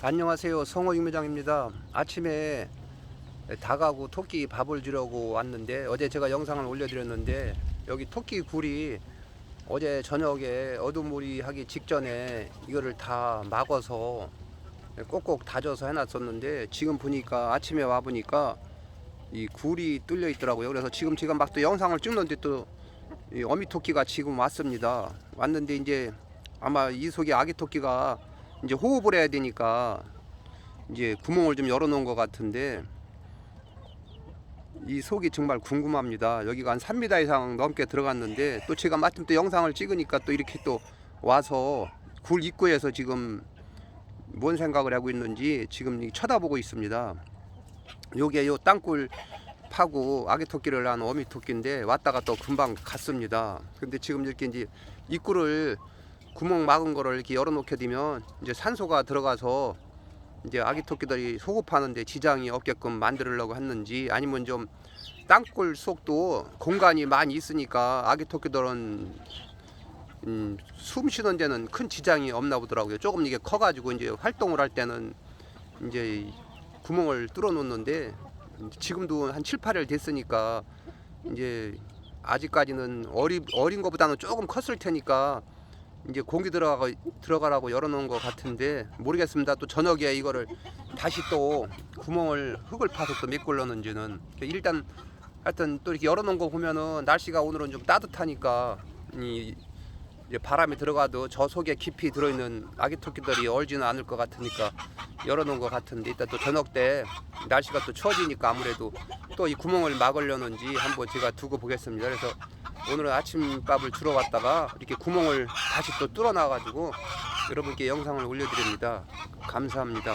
안녕하세요. 성호 육매장입니다. 아침에 닭하고 토끼 밥을 주려고 왔는데 어제 제가 영상을 올려드렸는데 여기 토끼 굴이 어제 저녁에 어두물이 하기 직전에 이거를 다 막아서 꼭꼭 다져서 해놨었는데 지금 보니까 아침에 와 보니까 이 굴이 뚫려 있더라고요. 그래서 지금 제가 막 또 영상을 찍는데 또이 어미 토끼가 지금 왔습니다. 왔는데 이제 아마 이 속에 아기 토끼가 이제 호흡을 해야 되니까 이제 구멍을 좀 열어 놓은 것 같은데 이 속이 정말 궁금합니다. 여기가 한 3m 이상 넘게 들어갔는데 또 제가 마침 또 영상을 찍으니까 또 이렇게 또 와서 굴 입구에서 지금 뭔 생각을 하고 있는지 지금 쳐다보고 있습니다. 요게 요 땅굴 파고 아기 토끼를 한 어미 토끼인데 왔다가 또 금방 갔습니다. 근데 지금 이렇게 이제 입구를 구멍 막은 거를 이렇게 열어 놓게 되면 이제 산소가 들어가서 이제 아기 토끼들이 소급하는데 지장이 없게끔 만들려고 했는지 아니면 좀 땅굴 속도 공간이 많이 있으니까 아기 토끼들은 음, 숨 쉬는 데는 큰 지장이 없나 보더라고요. 조금 이게 커가지고 이제 활동을 할 때는 이제 구멍을 뚫어 놓는데 지금도 한 7, 8일 됐으니까 이제 아직까지는 어리, 어린 것보다는 조금 컸을 테니까 이제 공기 들어가 들어가라고 열어놓은 것 같은데 모르겠습니다. 또 저녁에 이거를 다시 또 구멍을 흙을 파서 또 메꿀려는지는 일단 하여튼 또 이렇게 열어놓은 거 보면은 날씨가 오늘은 좀 따뜻하니까 이 바람이 들어가도 저 속에 깊이 들어있는 아기 토끼들이 얼지는 않을 것 같으니까 열어놓은 것 같은데 이따 또 저녁 때 날씨가 또 추워지니까 아무래도 또 이 구멍을 막으려는지 한번 제가 두고 보겠습니다. 그래서 오늘은 아침밥을 주러 왔다가 이렇게 구멍을 다시 또 뚫어 놔가지고 여러분께 영상을 올려드립니다. 감사합니다.